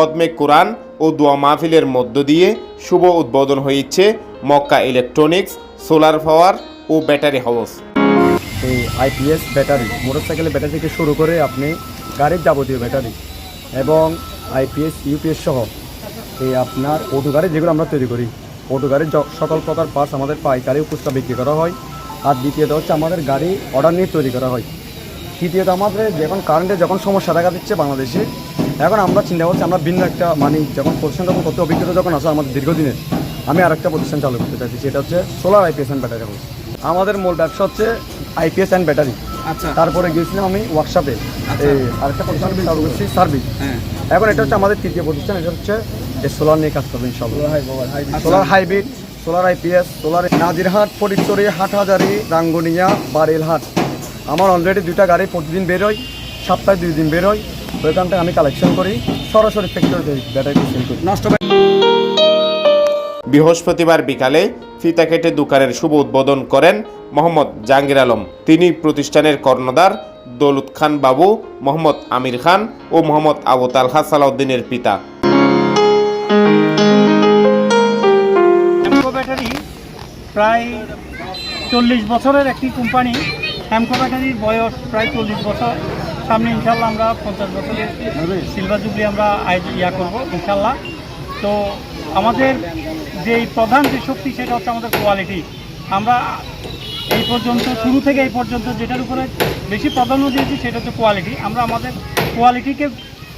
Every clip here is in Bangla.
খদমে কোরআন ও দোয়া মাহফিলের মধ্য দিয়ে শুভ উদ্বোধন হয়েছে মক্কা ইলেকট্রনিক্স, সোলার পাওয়ার ও ব্যাটারি হাউস। এই আইপিএস ব্যাটারি, মোটরসাইকেলের ব্যাটারি থেকে শুরু করে আপনি গাড়ির যাবতীয় ব্যাটারি এবং আইপিএস, ইউপিএস সহ এই আপনার অটো গাড়ি যেগুলো আমরা তৈরি করি অটো গাড়ির সকল প্রকার পার্টস আমাদের পাইকারি উপস্থা বিক্রি করা হয় আর দ্বিতীয়ত হচ্ছে আমাদের গাড়ি অর্ডার নিয়ে তৈরি করা হয়। তৃতীয়ত আমাদের যখন কারেন্টে যখন সমস্যা দেখা দিচ্ছে বাংলাদেশে এখন আমরা চিন্তা করছি আমরা ভিন্ন একটা মানে যখন প্রতিষ্ঠান যখন করতে অভিজ্ঞতা যখন আছে আমাদের দীর্ঘদিনের আমি আর একটা প্রতিষ্ঠান চালু করতে চাইছি সেটা হচ্ছে solar IPS and battery house আমাদের মূল ব্যবসা হচ্ছে আইপিএস অ্যান্ড ব্যাটারি আচ্ছা। তারপরে গিয়েছিলাম আমি ওয়ার্কশপে এই আরেকটা প্রতিষ্ঠান চালু করছি সার্ভিস হ্যাঁ। এখন এটা হচ্ছে আমাদের তৃতীয় প্রতিষ্ঠান এটা হচ্ছে এই সোলার নিয়ে কাজ করবে ইনশাল্লাহ solar hybrid solar IPS solar Nazirhat Fatikchhari Hathazari Rangunia Barelhat. আমার অলরেডি দুইটা গাড়ি প্রতিদিন বেরোয় সপ্তাহে দুই দিন বেরোয় থেকে আমি কালেকশন করি। সরাসরি ফ্যাক্টরিতে ব্যাটারি সেল করি। নষ্ট বৃহস্পতিবার বিকালে ফিতা কেটে দোকানের শুভ উদ্বোধন করেন মোহাম্মদ জাহাঙ্গীর আলম। তিনি প্রতিষ্ঠানের কর্ণধার দৌলত খান বাবু মোহাম্মদ আমির খান ও মোহাম্মদ আবু তালহা সালাউদ্দিনের পিতা। ব্যাটারি প্রায় চল্লিশ বছরের একটি কোম্পানি হ্যামকো ব্যাটারির বয়স প্রায় চল্লিশ বছর। সামনে ইনশাল্লাহ আমরা পঞ্চাশ বছরের সিলভার জুবলি আমরা ইয়া করব, ইনশাল্লাহ। তো আমাদের যে প্রধান যে শক্তি, সেটা হচ্ছে আমাদের কোয়ালিটি আমরা এই পর্যন্ত, শুরু থেকে এই পর্যন্ত যেটার উপরে বেশি প্রাধান্য দিয়েছি, সেটা হচ্ছে কোয়ালিটি আমরা আমাদের কোয়ালিটিকে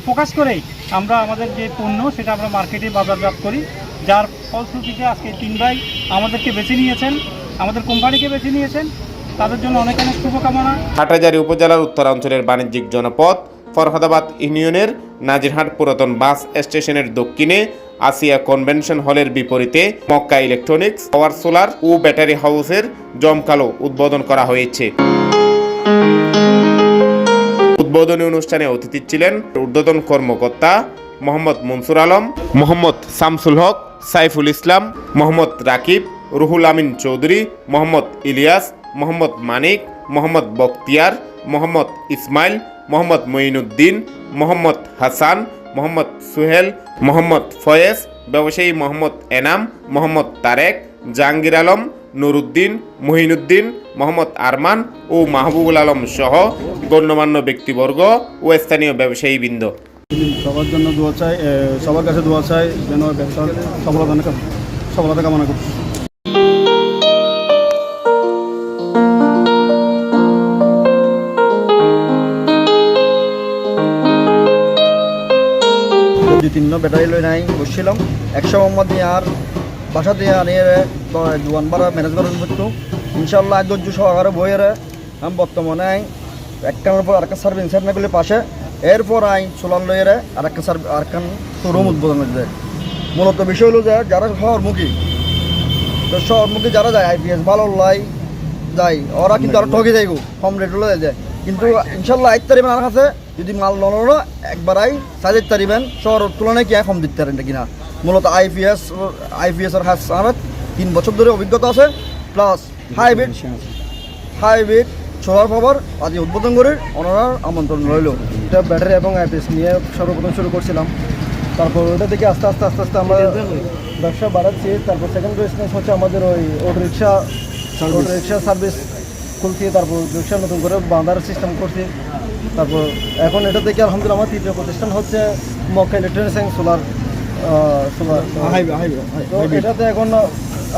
ফোকাস করেই আমরা আমাদের যে পণ্য, সেটা আমরা মার্কেটে বাজারজাত করি। যার ফলশ্রুতিতে আজকে তিন ভাই আমাদেরকে বেছে নিয়েছেন, আমাদের কোম্পানিকে বেছে নিয়েছেন। তাদের জন্য অনেক অনেক শুভকামনা। হাটাজারি উপজেলার উত্তরাঞ্চলের বাণিজ্যিক জনপদ, ফরহাদাবাদ ইউনিয়নের নাজিরহাট পুরাতন বাস স্টেশনের দক্ষিণে আসিয়া কনভেনশন হলের বিপরীতে মক্কা ইলেকট্রনিক্স, পাওয়ার সোলার ও ব্যাটারি হাউসের জমকালো উদ্বোধন করা হয়েছে। উদ্বোধনী অনুষ্ঠানে অতিথি ছিলেন ঊর্ধ্বতন কর্মকর্তা মোহাম্মদ মনসুর আলম, মোহাম্মদ শামসুল হক, সাইফুল ইসলাম, মোহাম্মদ রাকিব, রুহুল আমিন চৌধুরী, মোহাম্মদ ইলিয়াস মোহাম্মদ মানিক, মোহাম্মদ বখতিয়ার, মোহাম্মদ ইসমাইল, মোহাম্মদ মঈনুদ্দিন, মোহাম্মদ হাসান, মোহাম্মদ সুহেল, মোহাম্মদ ফয়েজ, ব্যবসায়ী মোহাম্মদ এনাম, মোহাম্মদ তারেক, জাহাঙ্গীর আলম, নুরুদ্দিন, মহিনুদ্দিন, মোহাম্মদ আরমান ও মাহবুবুল আলম সহ গণ্যমান্য ব্যক্তিবর্গ ও স্থানীয় ব্যবসায়ীবৃন্দ। সবার জন্য দোয়া চাই সবার কাছে দোয়া চাই, যেন ব্যবসার সফলতা সফলতা কামনা করছি। দুই তিন ব্যাটারি লই নাই বসছিলাম। একশো মোহাম্মদ দিয়ে আর বাসা দিয়ে আনিয়ে দোয়ান বাড়া ম্যানেজ করেন করতো ইনশাল্লাহ ধৈর্য সহকারে বইয়ের আমি বর্তমানে আই একটার পর আরেকটা সার্ভিস সেন্টারগুলি পাশে। এরপর আই সোলার লইয়ের আরেকটা সার্ভ আরেকখান শোরুম উদ্বোধন হয়েছে মূলত বিষয় হলো যে যারা শহরমুখী তো শহরমুখী যারা যায় আইপিএস ভালো লাই যায় ওরা কিন্তু আরও ঠকে যাইব কম রেট হলে যায়। কিন্তু ইনশাল্লাহ আইতে পারিবেন আমার কাছে যদি মাল নলো একবার আই সাজের তারিবেন শহর তুলনায় কি কম দিতে পারেন কিনা? মূলত আইপিএস আইপিএস এর হাস আমার তিন বছর ধরে অভিজ্ঞতা আছে plus hybrid hybrid solar power আজ উদ্বোধন করে ওনার আমন্ত্রণ রইল। এটা ব্যাটারি এবং আইপিএস নিয়ে সর্বপ্রথম শুরু করছিলাম। তারপর ওটা থেকে আস্তে আস্তে আস্তে আস্তে আমরা ব্যবসা বাড়াচ্ছি। তারপর সেকেন্ড বিজনেস হচ্ছে আমাদের ওই auto rickshaw auto rickshaw service খুলছি। তারপর রিক্সা নতুন করে বাঁধার সিস্টেম করছি। তারপর এখন এটা দেখে আলহামদুলিল্লাহ আমার তৃতীয় প্রতিষ্ঠান হচ্ছে Makka electronics and solar solar তো এটাতে এখন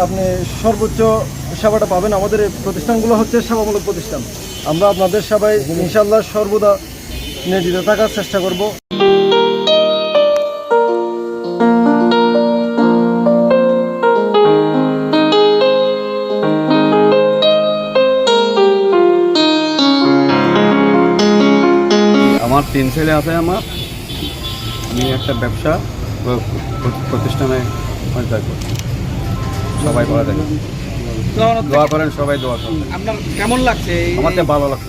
আপনি সর্বোচ্চ সেবাটা পাবেন আমাদের এই প্রতিষ্ঠানগুলো হচ্ছে সেবামূলক প্রতিষ্ঠান। আমরা আপনাদের সেবায় ইনশাল্লাহ সর্বদা নিয়োজিত থাকার চেষ্টা করব। আমার তিন ছেলে আছে আমার। আমি একটা ব্যবসা প্র- প্র- প্রতিষ্ঠানে পরিচয় করছি সবাই করা যায়। দোয়া করেন সবাই দোয়া করেন। আপনার কেমন লাগছে এই- আমার ভালো লাগছে